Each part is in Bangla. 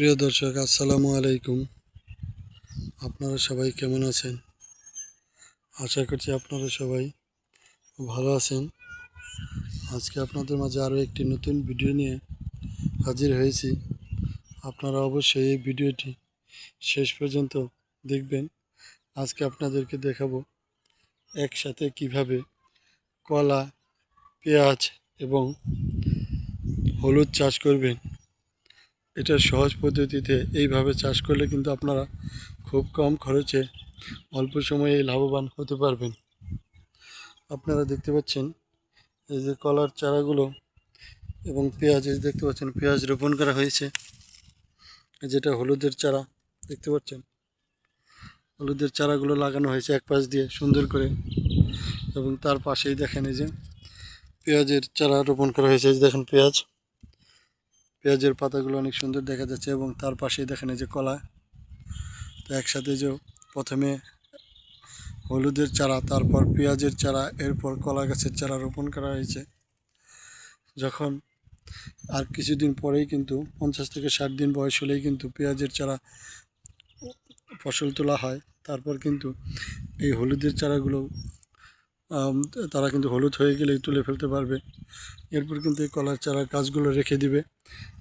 প্রিয় দর্শক, আসসালামু আলাইকুম। আপনারা সবাই কেমন আছেন? আশা করছি আপনারা সবাই ভালো আছেন। আজকে আপনাদের মাঝে আরও একটি নতুন ভিডিও নিয়ে হাজির হয়েছি। আপনারা অবশ্যই এই ভিডিওটি শেষ পর্যন্ত দেখবেন। আজকে আপনাদেরকে দেখাবো একসাথে কীভাবে কলা, পেঁয়াজ এবং হলুদ চাষ করবেন। এটা সহজ পদ্ধতিতে এইভাবে চাষ করলে কিন্তু আপনারা খুব কম খরচে অল্প সময়ে লাভবান হতে পারবেন। আপনারা দেখতে পাচ্ছেন এই যে কলার চারাগুলো এবং পেঁয়াজ, এই দেখতে পাচ্ছেন পেঁয়াজ রোপণ করা হয়েছে। যেটা হলুদের চারা, দেখতে পাচ্ছেন? হলুদের চারাগুলো লাগানো হয়েছে এক পাশ দিয়ে সুন্দর করে এবং তার পাশেই দেখেন এই যে পেঁয়াজের চারা রোপণ করা হয়েছে। দেখেন পেঁয়াজ। পেঁয়াজের পাতাগুলো অনেক সুন্দর দেখা যাচ্ছে এবং তার পাশেই দেখেন এই যে কলা। তো একসাথে যে প্রথমে হলুদের চারা, তারপর পেঁয়াজের চারা, এরপর কলা গাছের চারা রোপণ করা হয়েছে। যখন আর কিছুদিন পরেই কিন্তু পঞ্চাশ থেকে ষাট দিন বয়স হলেই কিন্তু পেঁয়াজের চারা ফসল তোলা হয়। তারপর কিন্তু এই হলুদের চারাগুলো তারা কিন্তু হলুদ হয়ে গেলেই তুলে ফেলতে পারবে। এরপর কিন্তু এই কলার চারা গাছগুলো রেখে দিবে।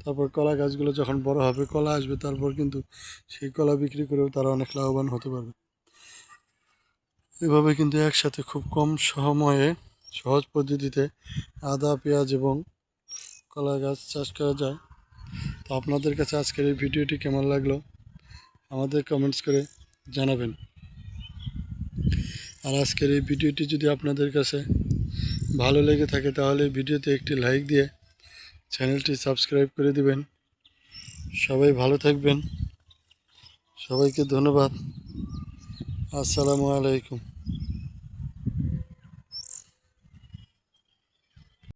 তারপর কলা গাছগুলো যখন বড় হবে, কলা আসবে, তারপর কিন্তু সেই কলা বিক্রি করেও তারা অনেক লাভবান হতে পারবে। এভাবে কিন্তু একসাথে খুব কম সময়ে, সহজ পদ্ধতিতে আদা, পেঁয়াজ এবং কলা গাছ চাষ করা যায়। তো আপনাদের কাছে আজকের এই ভিডিওটি কেমন লাগল? আমাদের কমেন্টস করে জানাবেন। আর আজকের এই ভিডিওটি যদি আপনাদের কাছে ভালো লেগে থাকে তাহলে ভিডিওতে একটি লাইক দিয়ে চ্যানেলটি সাবস্ক্রাইব করে দিবেন। সবাই ভালো থাকবেন। সবাইকে ধন্যবাদ। আসসালামু আলাইকুম।